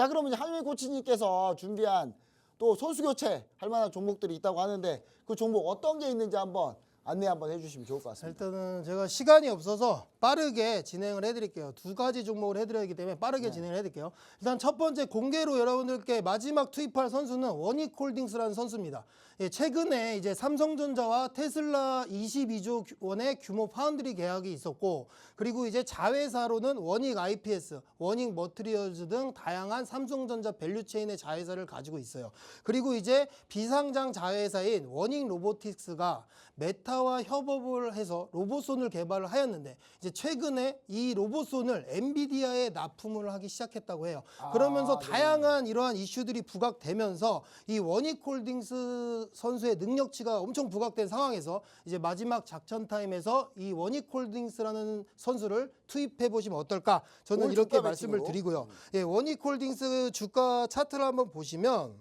자, 그러면 이제 한민 코치님께서 준비한 또 선수 교체 할 만한 종목들이 있다고 하는데 그 종목 어떤 게 있는지 한번 안내 한번 해주시면 좋을 것 같습니다. 일단은 제가 시간이 없어서 빠르게 진행을 해드릴게요. 두 가지 종목을 해드려야 하기 때문에 빠르게 네. 진행을 해드릴게요. 일단 첫 번째 공개로 여러분들께 마지막 투입할 선수는 원익홀딩스라는 선수입니다. 예, 최근에 이제 삼성전자와 테슬라 22조 원의 규모 파운드리 계약이 있었고 그리고 이제 자회사로는 원익 IPS, 원익 머트리얼즈 등 다양한 삼성전자 밸류체인의 자회사를 가지고 있어요. 그리고 이제 비상장 자회사인 원익 로보틱스가 메타 와 협업을 해서 로봇손을 개발을 하였는데 이제 최근에 이 로봇손을 엔비디아에 납품을 하기 시작했다고 해요. 그러면서 네. 다양한 이러한 이슈들이 부각되면서 이 원익홀딩스 선수의 능력치가 엄청 부각된 상황에서 이제 마지막 작전 타임에서 이 원익홀딩스라는 선수를 투입해 보시면 어떨까? 저는 이렇게 말씀을. 드리고요. 예, 원익홀딩스 주가 차트를 한번 보시면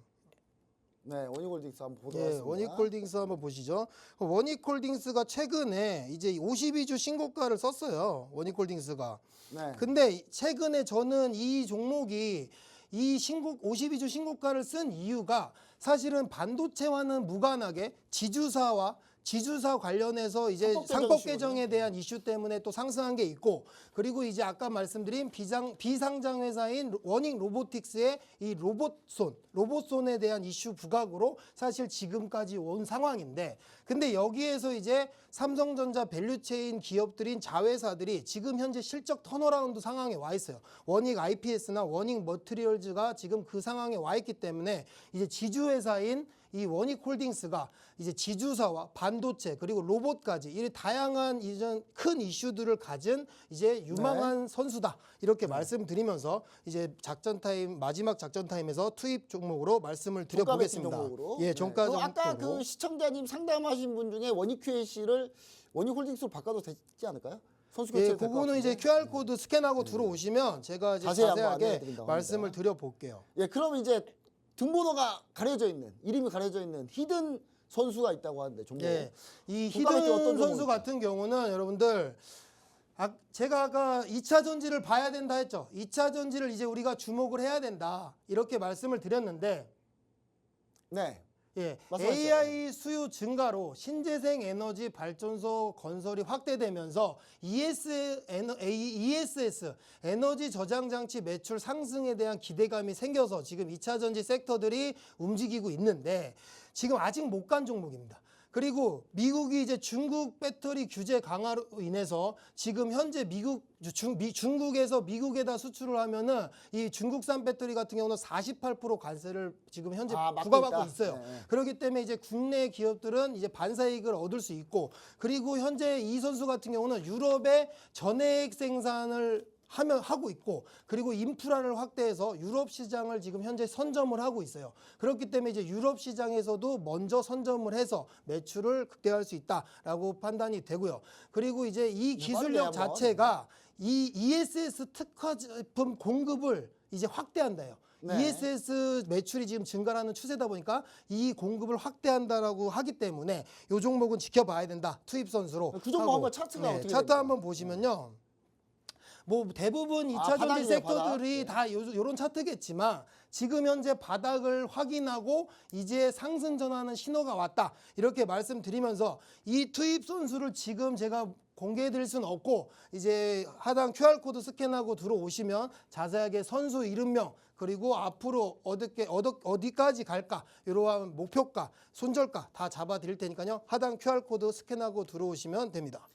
네, 원익홀딩스 한번 보도록 예, 하겠습니다. 원익홀딩스 한번 보시죠. 원익홀딩스가 최근에 이제 52주 신고가를 썼어요. 원익홀딩스가. 네. 근데 최근에 저는 이 종목이 이 신고 52주 신고가를 쓴 이유가 사실은 반도체와는 무관하게 지주사와 지주사 관련해서 이제 상법 개정. 개정에 대한 이슈 때문에 또 상승한 게 있고 그리고 이제 아까 말씀드린 비상 비상장 회사인 원익 로보틱스의 이 로봇손 로봇손에 대한 이슈 부각으로 사실 지금까지 온 상황인데 근데 여기에서 이제 삼성전자 밸류체인 기업들인 자회사들이 지금 현재 실적 턴어라운드 상황에 와 있어요. 원익 IPS나 원익 머트리얼즈가 지금 그 상황에 와 있기 때문에 이제 지주 회사인 이 원익홀딩스가 이제 지주사와 반도체 그리고 로봇까지 이 다양한 이전 큰 이슈들을 가진 이제 유망한 선수다 이렇게 말씀드리면서 이제 작전 타임 마지막 작전 타임에서 투입 종목으로 말씀을 종가 드려보겠습니다. 종목으로. 예, 네. 종가 그 종목. 아까 그 시청자님 상담하신 분 중에 원익 QAC를 원익홀딩스로 바꿔도 되지 않을까요? 선수 교체 예, 그거는 이제 QR 코드 스캔하고 들어오시면 제가 이제 자세히 자세하게 말씀을. 드려볼게요. 예, 그러면 이제 등번호가 가려져 있는 이름이 가려져 있는 히든 선수가 있다고 하는데 종목. 예, 이 매치 어떤 히든 선수? 같은 경우는 여러분들 아, 제가 아까 2차 전지를 봐야 된다 했죠. 2차 전지를 이제 우리가 주목을 해야 된다 이렇게 말씀을 드렸는데 네. 예, 말씀하시죠. AI 수요 증가로 신재생 에너지 발전소 건설이 확대되면서 ES, 에너, ESS 에너지 저장 장치 매출 상승에 대한 기대감이 생겨서 지금 2차 전지 섹터들이 움직이고 있는데 지금 아직 못 간 종목입니다. 그리고 미국이 이제 중국 배터리 규제 강화로 인해서 지금 현재 미국 중, 미, 중국에서 미국에다 수출을 하면은 이 중국산 배터리 같은 경우는 48% 관세를 지금 현재 아, 부과받고 있다. 있어요. 네, 네. 그렇기 때문에 이제 국내 기업들은 이제 반사이익을 얻을 수 있고 그리고 현재 이 선수 같은 경우는 유럽의 전해액 생산을 하면 하고 있고 그리고 인프라를 확대해서 유럽 시장을 지금 현재 선점을 하고 있어요. 그렇기 때문에 이제 유럽 시장에서도 먼저 선점을 해서 매출을 극대화할 수 있다라고 판단이 되고요. 그리고 이제 이 네, 기술력. 자체가 이 ESS 특화 제품 공급을 이제 확대한다요. 네. ESS 매출이 지금 증가하는 추세다 보니까 이 공급을 확대한다라고 하기 때문에 이 종목은 지켜봐야 된다. 투입 선수로. 그 종목. 한번 차트가 어떻게 차트 됩니까? 한번 보시면요. 뭐 대부분 아, 2차 전지 바닥이네요, 섹터들이 바닥. 다 요, 요런 차트겠지만 지금 현재 바닥을 확인하고 이제 상승 전환의 신호가 왔다. 이렇게 말씀드리면서 이 투입 선수를 지금 제가 공개해 드릴 수는 없고 이제 하단 QR코드 스캔하고 들어오시면 자세하게 선수 이름명 그리고 앞으로 어떻게 어디, 어디까지 갈까 이러한 목표가 손절가 다 잡아 드릴 테니까요. 하단 QR코드 스캔하고 들어오시면 됩니다.